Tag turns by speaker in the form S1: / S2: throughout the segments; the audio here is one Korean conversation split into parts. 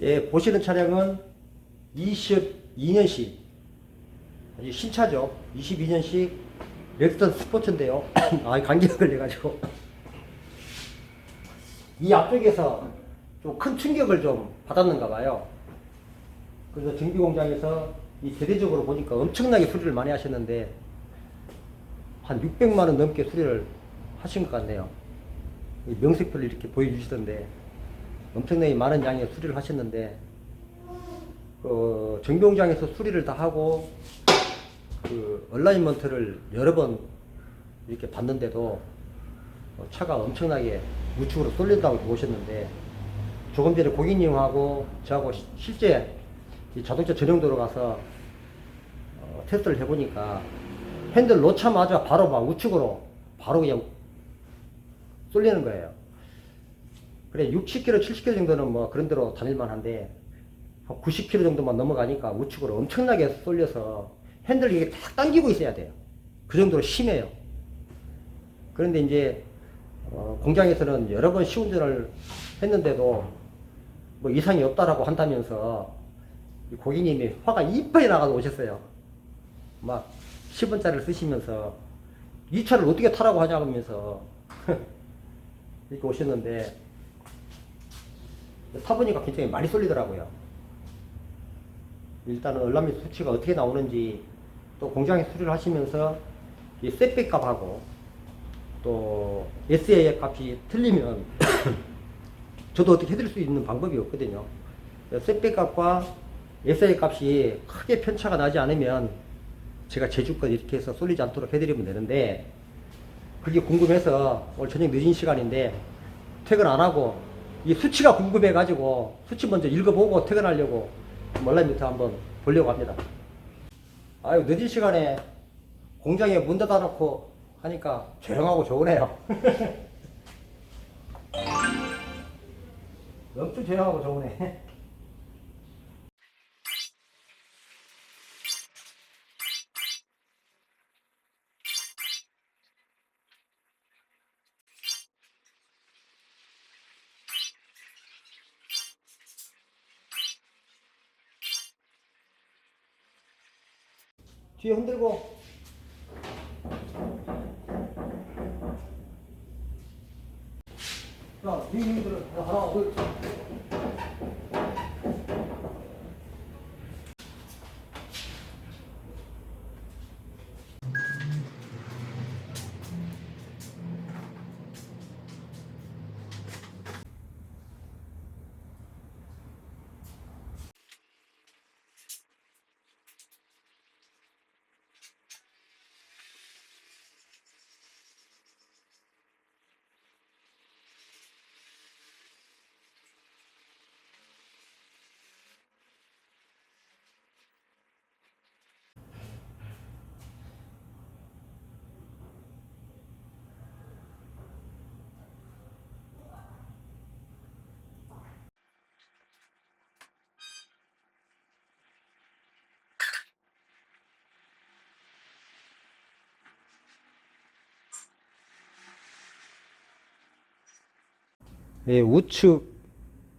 S1: 예, 보시는 차량은 22년식 아주 신차죠. 22년식 렉선 스포츠인데요. 아, 감기가 걸려가지고 이 앞쪽에서 좀 큰 충격을 좀 받았는가 봐요. 그래서 정비 공장에서 이 대대적으로 보니까 엄청나게 수리를 많이 하셨는데 한 600만 원 넘게 수리를 하신 것 같네요. 이 명색표를 이렇게 보여주시던데 엄청나게 많은 양의 수리를 하셨는데 그 정비공장에서 수리를 다 하고 그 얼라이먼트를 여러 번 이렇게 봤는데도 어, 차가 엄청나게 우측으로 쏠린다고 보셨는데 조금 전에 고객님하고 저하고 시- 실제 이 자동차 전용도로 가서 어, 테스트를 해보니까 핸들 놓자마자 바로 막 우측으로 바로 그냥 쏠리는 거예요. 그래 60km, 70km 정도는 뭐 그런 대로 다닐만 한데 한 90km 정도만 넘어가니까 우측으로 엄청나게 쏠려서 핸들 이게 딱 당기고 있어야 돼요. 그 정도로 심해요. 그런데 이제 어, 공장에서는 여러 번 시운전을 했는데도 뭐 이상이 없다라고 한다면서 이 고객님이 화가 이빨이 나가서 오셨어요. 막 10원짜리를 쓰시면서 이 차를 어떻게 타라고 하냐고 하면서 이렇게 오셨는데 타보니까 굉장히 많이 쏠리더라고요. 일단은 얼라미 수치가 어떻게 나오는지 또 공장에 수리를 하시면서 이 셋백 값하고 또 SA의 값이 틀리면 저도 어떻게 해드릴 수 있는 방법이 없거든요. 셋백 값과 SA의 값이 크게 편차가 나지 않으면 제가 제주껏 이렇게 해서 쏠리지 않도록 해드리면 되는데 그게 궁금해서 오늘 저녁 늦은 시간인데 퇴근 안 하고 이 수치가 궁금해 가지고 수치 먼저 읽어보고 퇴근하려고 멀라미터 한번 보려고 합니다. 아유 늦은 시간에 공장에 문 닫아놓고 하니까 조용하고 좋으네요. 엄청 조용하고 좋으네. 뒤에 흔들고 자, 뒤에 흔들어. 하나, 둘, 우측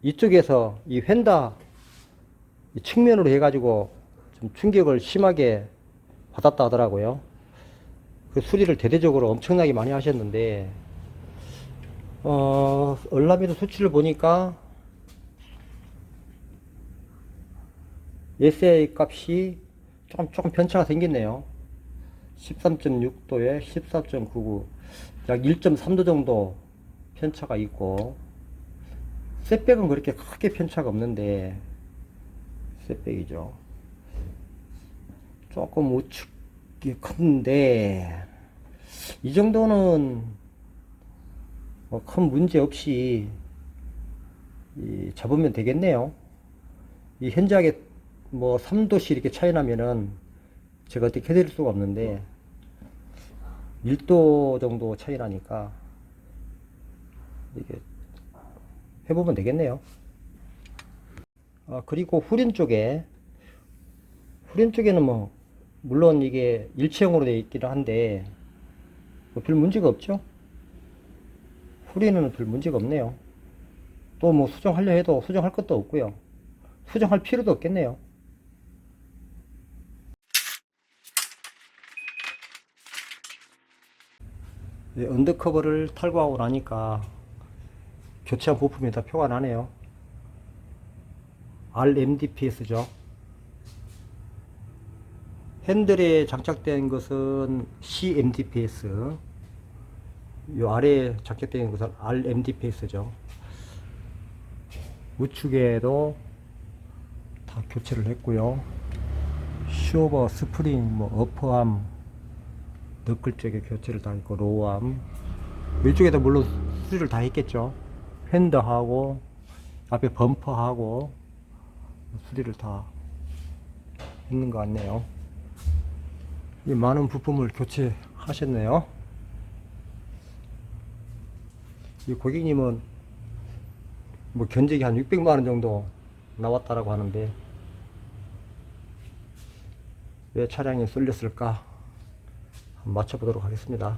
S1: 이쪽에서 이 휀다 이 측면으로 해가지고 좀 충격을 심하게 받았다 하더라고요. 그 수리를 대대적으로 엄청나게 많이 하셨는데, 어, 얼라미도 수치를 보니까 SI 값이 조금, 조금 편차가 생겼네요. 13.6도에 14.99, 약 1.3도 정도 편차가 있고, 셋백은 그렇게 크게 편차가 없는데 셋백이죠. 조금 우측이 큰데 이 정도는 뭐 큰 문제 없이 이 잡으면 되겠네요. 이 현저하게 뭐 3도씩 이렇게 차이 나면은 제가 어떻게 해드릴 수가 없는데 1도 정도 차이 나니까 이게 해보면 되겠네요. 아, 그리고 후륜 쪽에, 후륜 쪽에는 뭐, 물론 이게 일체형으로 되어 있기는 한데, 뭐 별 문제가 없죠? 후륜은 별 문제가 없네요. 또 뭐 수정하려 해도 수정할 것도 없고요. 수정할 필요도 없겠네요. 네, 언더커버를 탈거하고 나니까 교체한 부품이 다 표가 나네요. RMDPS죠. 핸들에 장착된 것은 CMDPS. 요 아래에 장착된 것은 RMDPS죠. 우측에도 다 교체를 했고요. 쇼버, 스프링, 뭐 어퍼암, 너클 쪽에 교체를 다 했고 로우암 이쪽에도 물론 수리를 다 했겠죠. 핸드하고 앞에 범퍼하고 수리를 다 했는 것 같네요. 이 많은 부품을 교체하셨네요. 이 고객님은 뭐 견적이 한 600만 원 정도 나왔다라고 하는데 왜 차량이 쏠렸을까 맞춰보도록 하겠습니다.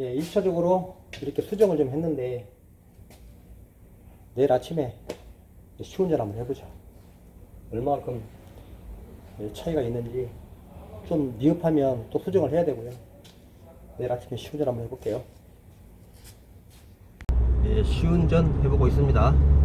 S1: 예, 1차적으로 이렇게 수정을 좀 했는데 내일 아침에 시운전 한번 해보자. 얼마만큼 예, 차이가 있는지 좀 미흡하면 또 수정을 해야 되고요. 내일 아침에 시운전 한번 해볼게요. 예, 시운전 해보고 있습니다.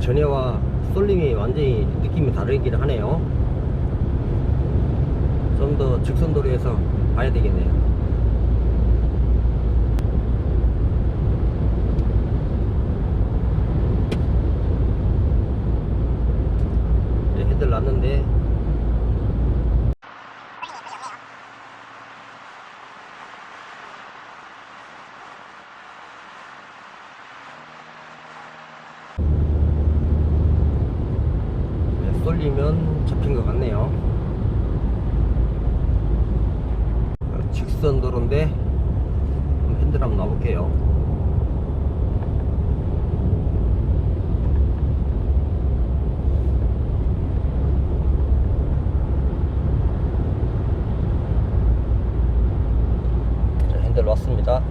S1: 전에와 쏠림이 완전히 느낌이 다르긴 하네요. 좀 더 직선도로에서 봐야 되겠네요. 예, 헤드를 놨는데 쏠리면 잡힌 것 같네요. 어, 직선 도로인데 한번 핸들 한번 놔볼게요. 자, 핸들 놨습니다.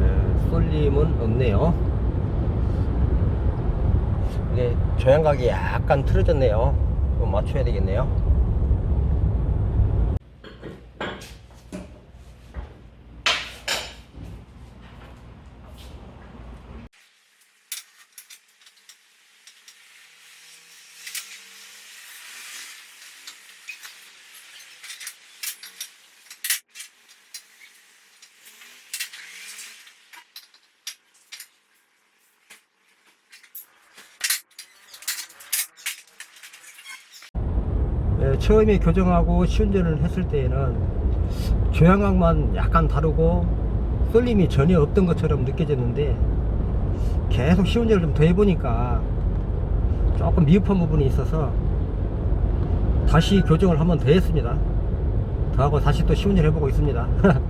S1: 네, 쏠림은 없네요. 조향각이 약간 틀어졌네요. 맞춰야 되겠네요. 예, 처음에 교정하고 시운전을 했을 때에는 조향각만 약간 다르고 쏠림이 전혀 없던 것처럼 느껴졌는데 계속 시운전을 좀 더 해보니까 조금 미흡한 부분이 있어서 다시 교정을 한번 더 했습니다. 더 하고 다시 또 시운전 해보고 있습니다.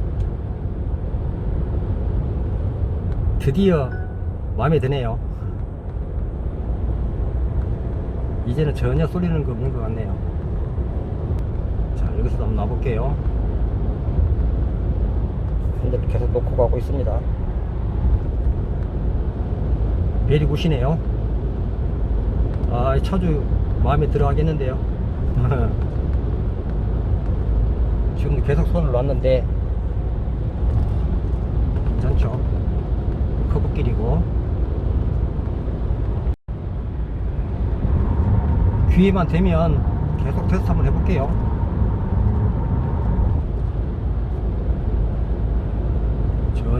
S1: 드디어 마음에 드네요. 이제는 전혀 쏠리는 거 없는 것 같네요. 자, 여기서 한번 놔볼게요. 핸들을 계속 놓고 가고 있습니다. 베리 굿이네요. 아, 이 차주 마음에 들어 하겠는데요. 지금 계속 손을 놨는데, 괜찮죠? 커브길이고, 귀에만 대면 계속 테스트 한번 해볼게요.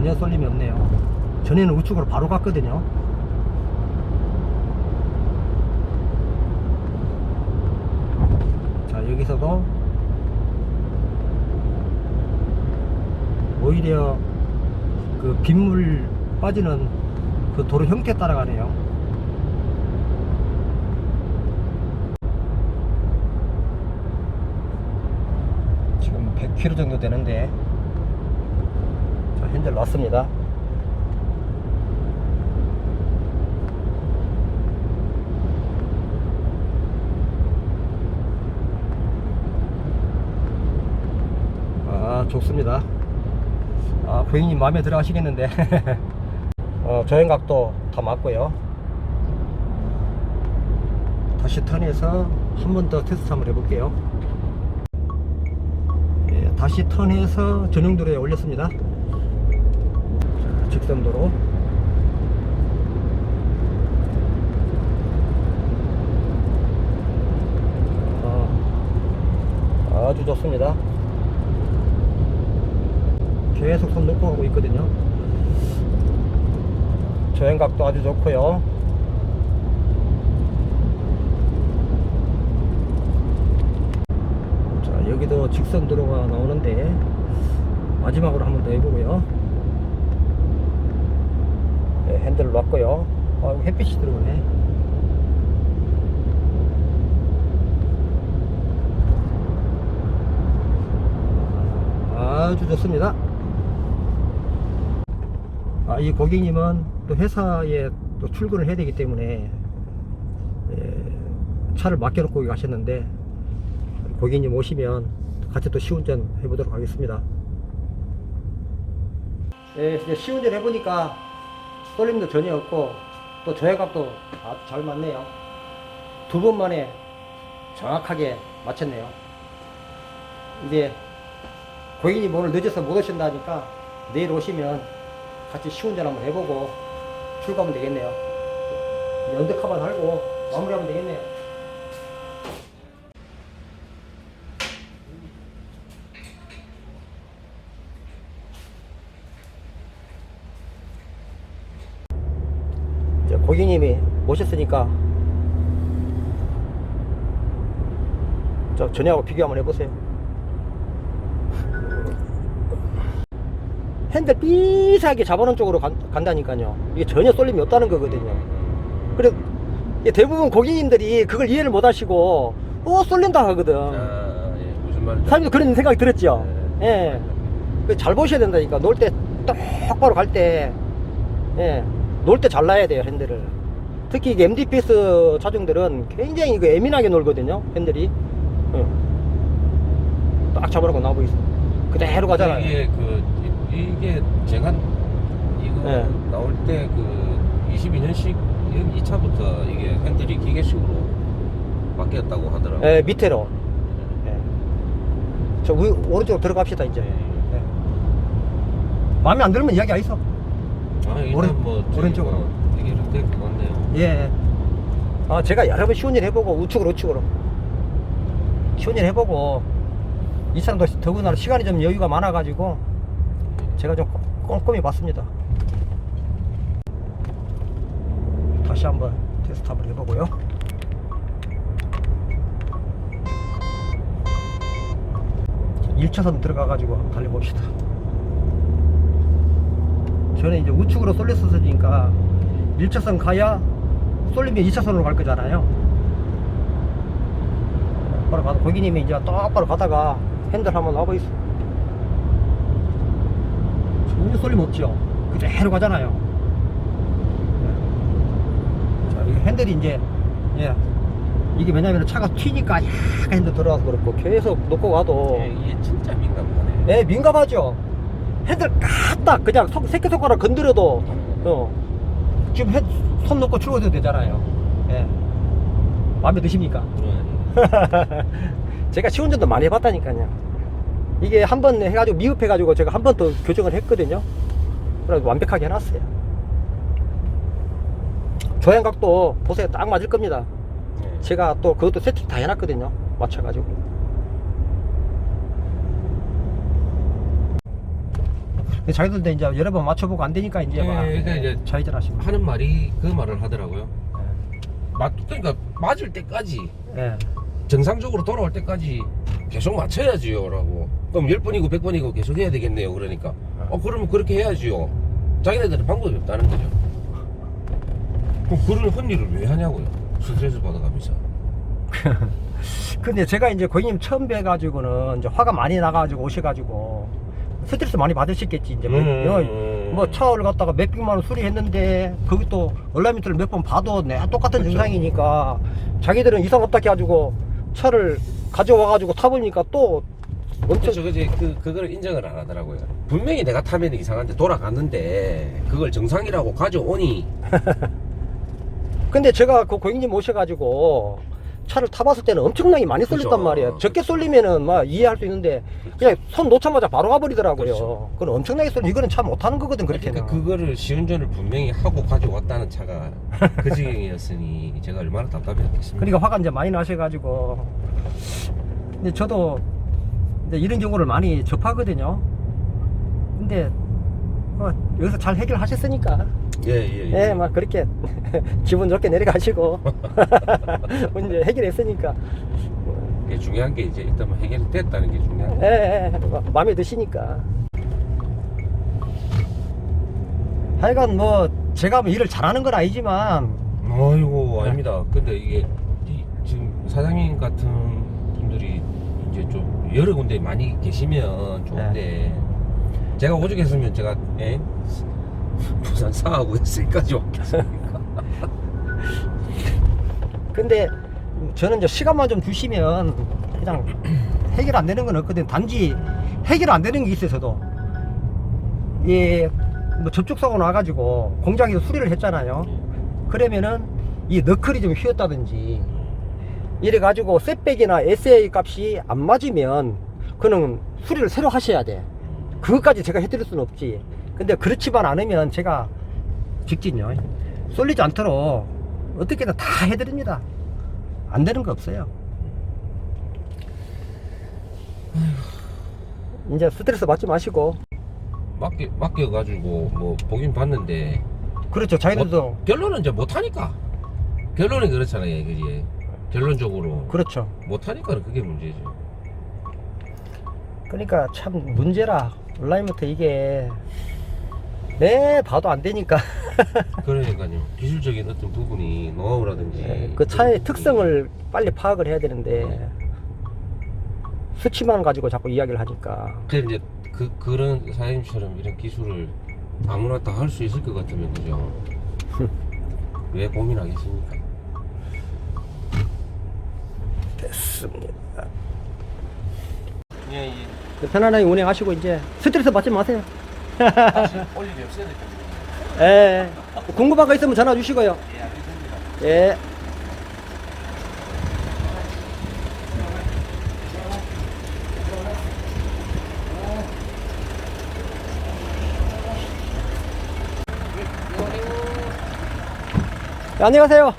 S1: 전혀 쏠림이 없네요. 전에는 우측으로 바로 갔거든요. 자, 여기서도 오히려 그 빗물 빠지는 그 도로 형태 따라가네요. 지금 100km 정도 되는데 자, 핸들 놨습니다. 아 좋습니다. 아 고객님 마음에 들어 하시겠는데 어, 저행각도 다 맞고요. 다시 턴해서 한 번 더 테스트 한번 해볼게요. 예, 다시 턴해서 전용도로에 올렸습니다. 자, 직선 도로. 아, 아주 좋습니다. 계속 손 놓고 가고 있거든요. 저행각도 아주 좋고요. 자, 여기도 직선 도로가 나오는데 마지막으로 한 번 더 해보고요. 네, 핸들을 놨고요. 아, 햇빛이 들어오네. 아주 좋습니다. 아, 이 고객님은 또 회사에 또 출근을 해야 되기 때문에 예, 차를 맡겨놓고 가셨는데 고객님 오시면 같이 또 시운전 해보도록 하겠습니다. 예, 이제 시운전 해보니까 쏠림도 전혀 없고 또 저해값도 아주 잘 맞네요. 두 번 만에 정확하게 맞췄네요. 이제 고객님 오늘 늦어서 못 오신다니까 내일 오시면 같이 시운전 한번 해보고 출고하면 되겠네요. 이제 언더카만 달고 마무리하면 되겠네요. 이제 고객님이 오셨으니까 저 전에하고 비교 한번 해보세요. 핸들 삐사하게 잡아놓은 쪽으로 간, 간다니까요. 이게 전혀 쏠림이 없다는 거거든요. 그래 대부분 고객님들이 그걸 이해를 못 하시고 어 쏠린다 하거든.
S2: 아, 예. 무슨 말인지.
S1: 사람들 그런 생각이 들었죠.
S2: 네.
S1: 예. 그잘 보셔야 된다니까. 놀 때 똑바로 갈 때, 예. 놀 때 잘라야 돼요, 핸들을. 특히 이게 MDPS 차종들은 굉장히 그 예민하게 놀거든요, 핸들이. 예. 딱 잡아놓고 나오고 있어. 그대로 가잖아요.
S2: 이게 그 이- 이게 제가 이거
S1: 네.
S2: 나올 때 그 22년식 2차부터 이게 핸들이 기계식으로 바뀌었다고 하더라고요.
S1: 예, 밑으로. 예. 저 위, 오른쪽으로 들어갑시다, 이제. 예. 마음에 안 들면 이야기 안 있어.
S2: 아,
S1: 오른-
S2: 뭐
S1: 오른쪽으로.
S2: 될것 같네요.
S1: 예. 아, 제가 여러 번 시운전 해보고, 우측으로, 우측으로. 시운전 해보고, 이 사람도 더구나 시간이 좀 여유가 많아가지고, 제가 좀 꼼꼼히 봤습니다. 다시 한번 테스트 한번 해보고요. 일차선 들어가가지고 한번 달려봅시다. 저는 이제 우측으로 쏠렸었으니까 1차선 가야 쏠리면 2차선으로 갈 거잖아요. 바로 가서 고객님이 이제 똑바로 가다가 핸들 한번 놔보 있어. 전혀 쏠림 없죠. 그대로 가잖아요. 자, 이 핸들이 이제, 예. 이게 왜냐면 차가 튀니까 약간 핸들 들어가서 그렇고 계속 놓고 가도
S2: 예, 이게 진짜 민감하네.
S1: 예, 민감하죠. 핸들 까딱 그냥 손, 새끼손가락 건드려도 어, 지금 핸, 손 놓고 출어도 되잖아요. 예. 마음에 드십니까?
S2: 네.
S1: 제가 시운전도 많이 해봤다니까요. 이게 한 번 해가지고 미흡해가지고 제가 한 번 더 교정을 했거든요. 그래서 완벽하게 해놨어요. 조향각도 보세요. 딱 맞을 겁니다.
S2: 네.
S1: 제가 또 그것도 세팅 다 해놨거든요. 맞춰가지고. 근데 자기들도 이제 여러 번 맞춰보고 안 되니까 이제
S2: 예,
S1: 막
S2: 그러니까 이제
S1: 좌회전 하시면.
S2: 하는 말이 그 말을 하더라고요. 맞 그러니까 맞을 때까지
S1: 예.
S2: 정상적으로 돌아올 때까지 계속 맞춰야지요라고. 그럼 10번이고 100번이고 계속 해야 되겠네요. 그러니까. 어 그러면 그렇게 해야지요. 자기네들은 방법이 없다는 거죠. 그럼 그런 헛일을 왜 하냐고요. 스트레스 받아가면서.
S1: 근데 제가 이제 고객님 처음 뵈가지고는 이제 화가 많이 나가지고 오셔가지고 스트레스 많이 받으셨겠지. 이제 뭐,
S2: 음.
S1: 뭐 차를 갖다가 몇 백만 원 수리했는데 거기 또 얼라미터를 몇 번 봐도 내 똑같은
S2: 그쵸.
S1: 증상이니까 자기들은 이상 없다 해가지고 차를 가져와가지고 타보니까 또 엄청
S2: 그렇죠. 그지 그 그거를 인정을 안 하더라고요. 분명히 내가 타면 이상한데 돌아갔는데 그걸 정상이라고 가져오니
S1: 근데 제가 그 고객님 오셔가지고 차를 타봤을 때는 엄청나게 많이 쏠렸단
S2: 그죠.
S1: 말이에요. 적게 쏠리면은 막 이해할 수 있는데 그냥 손 놓자마자 바로 가버리더라고요.
S2: 그렇죠.
S1: 그건 엄청나게 쏠리. 이거는 차 못하는 거거든 그렇게는.
S2: 그러니까 그거를 시운전을 분명히 하고 가져왔다는 차가 그 지경이었으니 제가 얼마나 답답했겠습니까.
S1: 그러니까 화가 이제 많이 나셔가지고. 근데 저도 이제 이런 경우를 많이 접하거든요. 근데 뭐 여기서 잘 해결하셨으니까.
S2: 예예
S1: 예, 막 그렇게 기분 좋게 내려가시고 이제 해결했으니까.
S2: 그게 중요한 게 이제 일단 뭐 해결이 됐다는 게 중요한 거.
S1: 예, 예, 뭐 마음에 드시니까. 하여간 뭐 제가 뭐 일을 잘하는 건 아니지만
S2: 아이고 아닙니다. 근데 이게 이- 지금 사장님 같은 분들이 이제 좀 여러 군데 많이 계시면 좋은데 제가 오죽했으면 제가 예? 부산 사하고 있을까지 왔겠습니까?
S1: 근데 저는 이제 시간만 좀 주시면 그냥 해결 안 되는 건 없거든. 단지 해결 안 되는 게 있어요, 저도. 예, 뭐 접촉사고 나가지고 공장에서 수리를 했잖아요. 그러면은 이 너클이 좀 휘었다든지 이래 가지고 셋백이나 SA 값이 안 맞으면 그는 수리를 새로 하셔야 돼. 그것까지 제가 해드릴 수는 없지. 근데 그렇지만 않으면 제가 직진요. 쏠리지 않도록 어떻게든 다 해드립니다. 안 되는 거 없어요. 이제 스트레스 받지 마시고.
S2: 맡겨 맡겨가지고 뭐 보긴 봤는데
S1: 그렇죠. 자기들도
S2: 뭐, 결론은 이제 못하니까 결론은 그렇잖아요, 그지? 결론적으로
S1: 그렇죠.
S2: 못하니까 그게 문제죠.
S1: 그러니까 참 문제라 온라인부터 이게 내 봐도 안 되니까
S2: 그러니까요. 기술적인 어떤 부분이 노하우라든지
S1: 예, 그 차의 특성을 빨리 파악을 해야 되는데 수치만 가지고 자꾸 이야기를 하니까
S2: 그래서 이제 그 그런 사장님처럼 이런 기술을 아무나 다 할 수 있을 것 같으면 그죠? 왜 고민하겠습니까?
S1: 됐습니다.
S2: 예, 예.
S1: 편안하게 운행하시고 이제 스트레스 받지 마세요.
S2: 다시 올 일이 없어야 될 겁니다.
S1: 예. 궁금한 거 있으면 전화 주시고요.
S2: 예, 알겠습니다.
S1: 예. 네, 안녕하세요.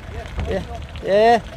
S1: 예. 예.